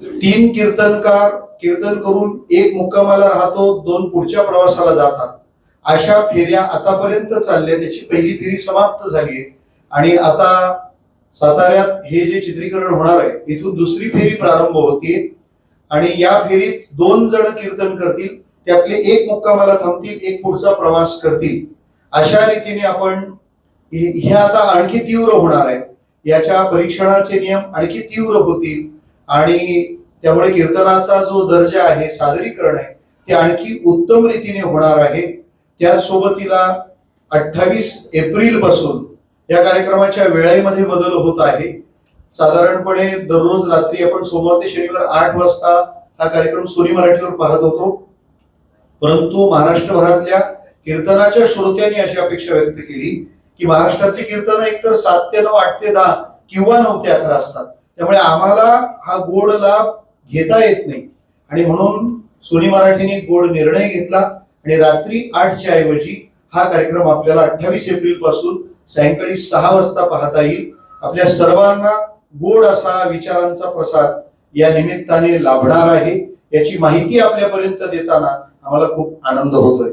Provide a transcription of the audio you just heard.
तीन कीर्तनकार कीर्तन करून एक मुक्कामाला राहतो दोन पुढच्या प्रवासाला जातात. अशा फेऱ्या आतापर्यंत चालल्या त्याची पहिली फेरी समाप्त झाली आणि आता साताऱ्यात हे जे चित्रीकरण होणार आहे इथून दुसरी फेरी प्रारंभ होते आणि या फेरीत दोन जण कीर्तन करतील त्यातले एक मुक्कामाला थांबतील एक पुढचा प्रवास करतील. अशा रीतीने आपण हे आता आणखी तीव्र होणार आहे. याच्या परीक्षणाचे नियम आणखी तीव्र होतील. आणि त्यामुळे कीर्तनाचा जो दर्जा आहे सादरीकरण आहे ते आणखी उत्तम रीतीने होणार आहे. त्यासोबतीला अठ्ठावीस एप्रिलपासून या कार्यक्रमाच्या वेळेमध्ये बदल होत आहे. साधारणपणे दररोज रात्री आपण सोमवार ते शनिवार आठ वाजता हा कार्यक्रम सोनी मराठीवर पाहत होतो. परंतु महाराष्ट्रभरातल्या कीर्तनाच्या श्रोत्यांनी अशी अपेक्षा व्यक्त केली की महाराष्ट्रातली कीर्तन एकतर सात ते नऊ आठ ते दहा किंवा नऊ ते अकरा असतात. त्यामुळे आम्हाला हा गोड लाभ घेता येत नाही. आणि म्हणून सोनी मराठीने गोड निर्णय घेतला आणि रात्री आठच्या ऐवजी हा कार्यक्रम आपल्याला अठ्ठावीस एप्रिलपासून सायंकाळी सहा वाजता पाहता येईल. आपल्या सर्वांना गोड असा विचारांचा प्रसाद या निमित्ताने लाभणार आहे याची माहिती आपल्यापर्यंत देताना आम्हाला खूप आनंद होतोय.